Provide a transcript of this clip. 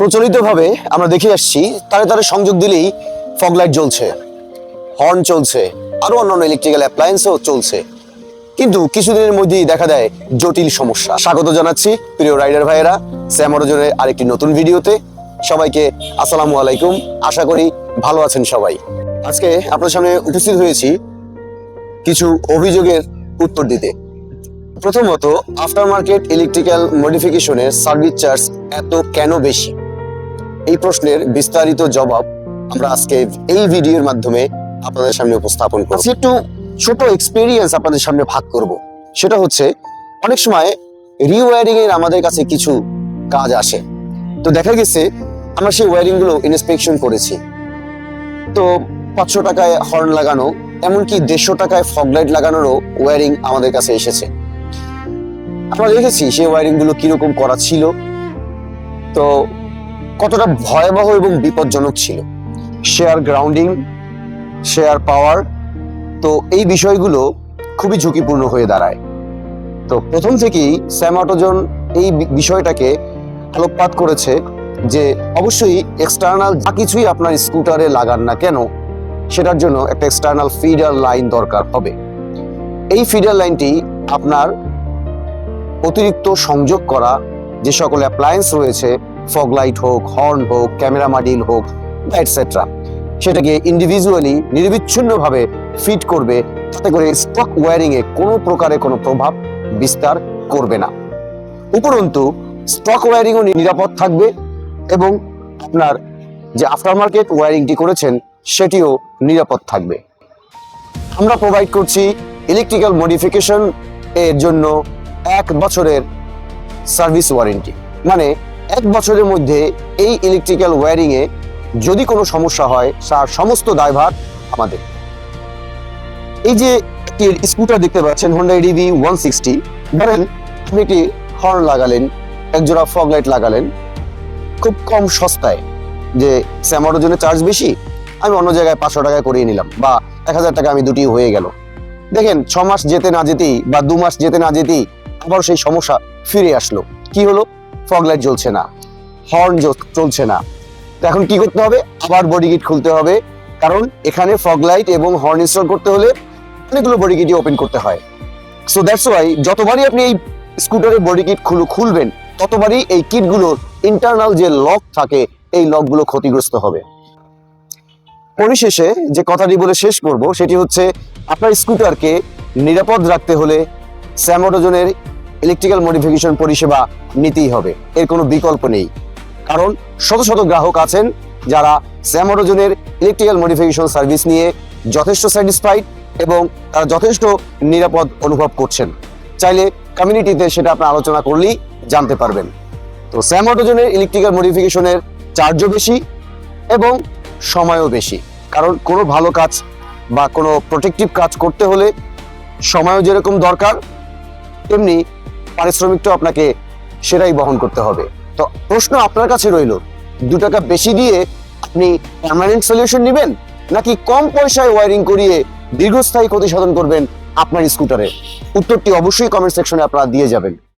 প্রচলিতভাবে আমরা দেখে আসছি, তারে তারে সংযোগ দিলেই ফগ লাইট জ্বলছে, হর্ন চলছে, আরও অন্যান্য ইলেকট্রিক্যাল অ্যাপ্লায়েন্সও চলছে। কিন্তু কিছুদিনের মধ্যেই দেখা দেয় জটিল সমস্যা। স্বাগত জানাচ্ছি প্রিয় রাইডার ভাইয়েরা স্যামরোজনের আরেকটি নতুন ভিডিওতে। সবাইকে আসসালামু আলাইকুম, আশা করি ভালো আছেন সবাই। আজকে আপনার সামনে উপস্থিত হয়েছি কিছু অভিযোগের উত্তর দিতে। প্রথমত আফটার মার্কেট ইলেকট্রিক্যাল মডিফিকেশনের সার্ভিস চার্জ এত কেন বেশি? এই প্রশ্নের বিস্তারিত জবাব আমরা আজকে এই ভিডিওর মাধ্যমে আপনাদের সামনে উপস্থাপন করব। একটু ছোট এক্সপিরিয়েন্স আপনাদের সামনে ভাগ করব। সেটা হচ্ছে, অনেক সময় রিওয়ারিং এর আমাদের কাছে কিছু কাজ আসে। তো দেখা গেছে, আমরা সেই ওয়ারিংগুলো ইন্সপেকশন করেছি। তো পাঁচশো টাকায় হর্ন লাগানো, এমনকি দেড়শো টাকায় ফগ লাইট লাগানোরও ওয়ারিং আমাদের কাছে এসেছে। আমরা দেখেছি সেই ওয়ারিংগুলো কীরকম করা ছিল। তো কতটা ভয়াবহ এবং বিপজ্জনক ছিল। শেয়ার গ্রাউন্ডিং, শেয়ার পাওয়ার, তো এই বিষয়গুলো খুবই ঝুঁকিপূর্ণ হয়ে দাঁড়ায়। তো প্রথম থেকেই স্যামাটোজন এই বিষয়টাকে আলোকপাত করেছে যে অবশ্যই এক্সটার্নাল যা কিছুই আপনার স্কুটারে লাগান না কেন, সেটার জন্য একটা এক্সটার্নাল ফিডার লাইন দরকার হবে। এই ফিডার লাইনটি আপনার অতিরিক্ত সংযোগ করা যে সকল অ্যাপ্লায়েন্স রয়েছে ফগ লাইট হোক, হর্ন হোক, ক্যামেরা মডিউল হোক এটসেট্রা সেটাকে ইন্ডিভিজুয়ালি নিরবিচ্ছিন্নভাবে ফিট করবে যাতে করে স্টক ওয়্যারিং এ কোনো প্রকারে কোনো প্রভাব বিস্তার করবে না। উপরন্তু স্টক ওয়্যারিংও নিরাপদ থাকবে এবং আপনার যে আফটার মার্কেট ওয়্যারিংটি করেছেন, সেটিও নিরাপদ থাকবে। আমরা প্রোভাইড করছি ইলেকট্রিক্যাল মডিফিকেশন এর জন্য এক বছরের সার্ভিস ওয়ারেন্টি মানে এক বছরের মধ্যে এই ইলেকট্রিক্যাল ওয়্যারিং এ যদি কোনো সমস্যা হয়, তার সমস্ত দায়ভার আমাদের। এই যে একটি স্কুটার দেখতে পাচ্ছেন হোন্ডা ডিভি ওয়ান সিক্সটি ধরেন আপনি একটি হর্ন লাগালেন একজোড়া ফগ লাইট লাগালেন, খুব কম সস্তায়, যে স্যামারোর জন্য চার্জ বেশি, আমি অন্য জায়গায় পাঁচশো টাকায় করিয়ে নিলাম, বা এক হাজার টাকা আমি দুটি হয়ে গেল। দেখেন, ছ মাস যেতে না যেতেই বা দু মাস যেতে না যেতেই আবার সেই সমস্যা ফিরে আসলো। কি হলো? ফগ লাইট জ্বলছে না হর্ন চলছে না। তো এখন কি করতে হবে? আবার বডি কিট খুলতে হবে। কারণ এখানে ফগ লাইট এবং হর্ন ইনস্টল করতে হলে অনেকগুলো বডি কিটই ওপেন করতে হয়। সো দ্যাটস ওয়াই যতবারই আপনি এই স্কুটারের বডি কিট খুলে খুলবেন, ততবারই এই কিটগুলোর ইন্টারনাল যে লক থাকে, এই লকগুলো ক্ষতিগ্রস্ত হবে। পরিশেষে যে কথাটি বলে শেষ করব, সেটি হচ্ছে আপনার স্কুটারকে নিরাপদ রাখতে হলে স্যামোডোজনের ইলেকট্রিক্যাল মডিফিকেশন পরিষেবা নিতেই হবে। এর কোনো বিকল্প নেই। কারণ শত শত গ্রাহক আছেন যারা স্যামোডোজনের ইলেকট্রিক্যাল মডিফিকেশন সার্ভিস নিয়ে যথেষ্ট স্যাটিসফাইড এবং তারা যথেষ্ট নিরাপদ অনুভব করছেন। চাইলে কমিউনিটিতে সেটা আপনি আলোচনা করলেই জানতে পারবেন। তো স্যামোডোজনের ইলেকট্রিক্যাল মডিফিকেশনের চার্জও বেশি এবং সময়ও বেশি। কারণ কোনো ভালো কাজ বা কোনো প্রোটেক্টিভ কাজ করতে হলে সময়ও যেরকম দরকার, তেমনি পারিশ্রমিকটাও আপনাকে সেটাই বহন করতে হবে। তো প্রশ্ন আপনার কাছে রইল, দু টাকা বেশি দিয়ে আপনি পার্মানেন্ট সলিউশন নেবেন, নাকি কম পয়সায় ওয়ারিং করিয়ে দীর্ঘস্থায়ী ক্ষতি সাধন করবেন আপনার স্কুটারে উত্তরটি অবশ্যই কমেন্ট সেকশনে আপনারা দিয়ে যাবেন।